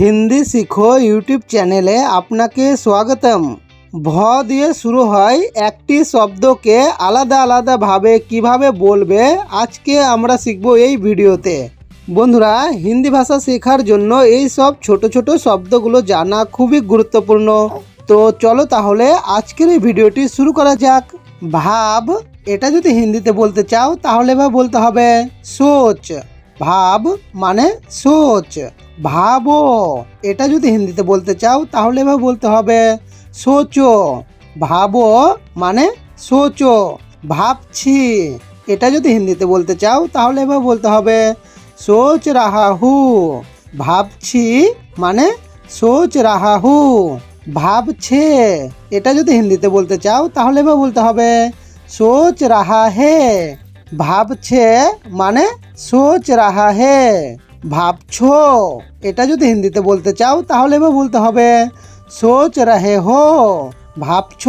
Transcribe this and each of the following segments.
হিন্দি শিখো ইউটিউব চ্যানেলে আপনাকে স্বাগতম। ভ দিয়ে শুরু হয় একটি শব্দকে আলাদা আলাদাভাবে কীভাবে বলবে আজকে আমরা শিখব এই ভিডিওতে। বন্ধুরা, হিন্দি ভাষা শেখার জন্য এই সব ছোট ছোট শব্দগুলো জানা খুবই গুরুত্বপূর্ণ। তো চলো তাহলে আজকের এই ভিডিওটি শুরু করা যাক। ভাব, এটা যদি হিন্দিতে বলতে চাও তাহলে বা বলতে হবে সোচ। ভাব মানে সোচ। ভাবো। এটা যদি হিন্দিতে বলতে চাও, তাহলে বা বলতে হবে, সোচো। ভাবো মানে সোচো। ভাবছি। এটা যদি হিন্দিতে বলতে চাও, তাহলে বা বলতে হবে, সোচ রাহা হু ভাবছি মানে সোচ রাহা হু ভাবছে। এটা যদি হিন্দিতে বলতে চাও, তাহলে বা বলতে হবে, সোচ রাহা হে ভাবছে মানে সোচ রাহা হে। ভাবছ। এটা যদি হিন্দিতে বলতে চাও, তাহলে বা বলতে হবে, সোচ রহে হো। ভাবছ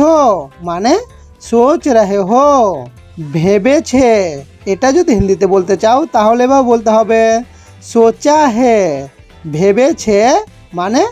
মানে সোচ রহে হো। ভেবেছে। এটা যদি হিন্দিতে বলতে চাও, তাহলে বা বলতে হবে, সোচা হে। ভেবেছে মানে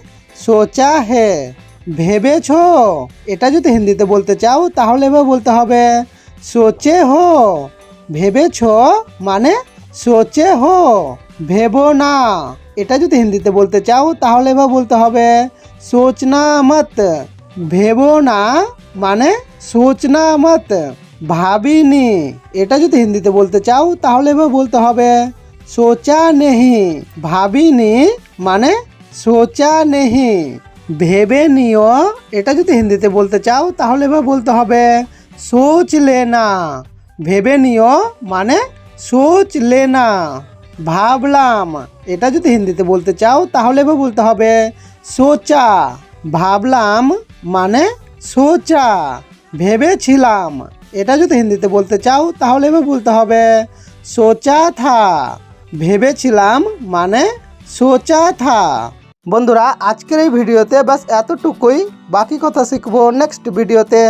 সোচা হে। ভেবেছো। এটা যদি হিন্দিতে বলতে চাও, তাহলে বা বলতে হবে, সোচে হো। ভেবেছো মানে সোচে হো? ভেবো না। এটা যদি হিন্দিতে বলতে চাও, তাহলে বা বলতে হবে, সোচনা মত। ভেবো না মানে সোচনা মত। ভাবিনি। এটা যদি হিন্দিতে বলতে চাও, তাহলে বা বলতে হবে, সোচা নেহি। ভাবিনি মানে সোচা নেহি। ভেবে নিও। এটা যদি হিন্দিতে বলতে চাও, তাহলে বা বলতে হবে সোচ লেনা ভেবে নিও মানে সোচ লেনা ভাবলাম, এটা যদি হিন্দিতে বলতে চাও, তাহলে বলতে হবে, সোচা। ভাবলাম মানে সোচা। ভেবেছিলাম, এটা যদি হিন্দিতে বলতে চাও, তাহলে বা বলতে হবে, সোচা থা। ভেবেছিলাম মানে সোচা থা। বন্ধুরা, আজকের এই ভিডিওতে বাস এতটুকুই। বাকি কথা শিখব নেক্সট ভিডিওতে।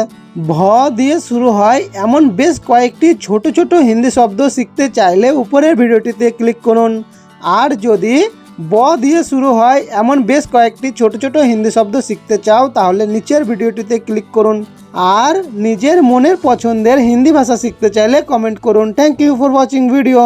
ভ দিয়ে শুরু হয় এমন বেশ কয়েকটি ছোট ছোট হিন্দি শব্দ শিখতে চাইলে উপরের ভিডিওটিতে ক্লিক করুন। আর যদি ব দিয়ে শুরু হয় এমন বেশ কয়েকটি ছোট ছোট হিন্দি শব্দ শিখতে চাও, তাহলে নিচের ভিডিওটিতে ক্লিক করুন। আর নিজের মনের পছন্দের হিন্দি ভাষা শিখতে চাইলে কমেন্ট করুন। Thank you for watching video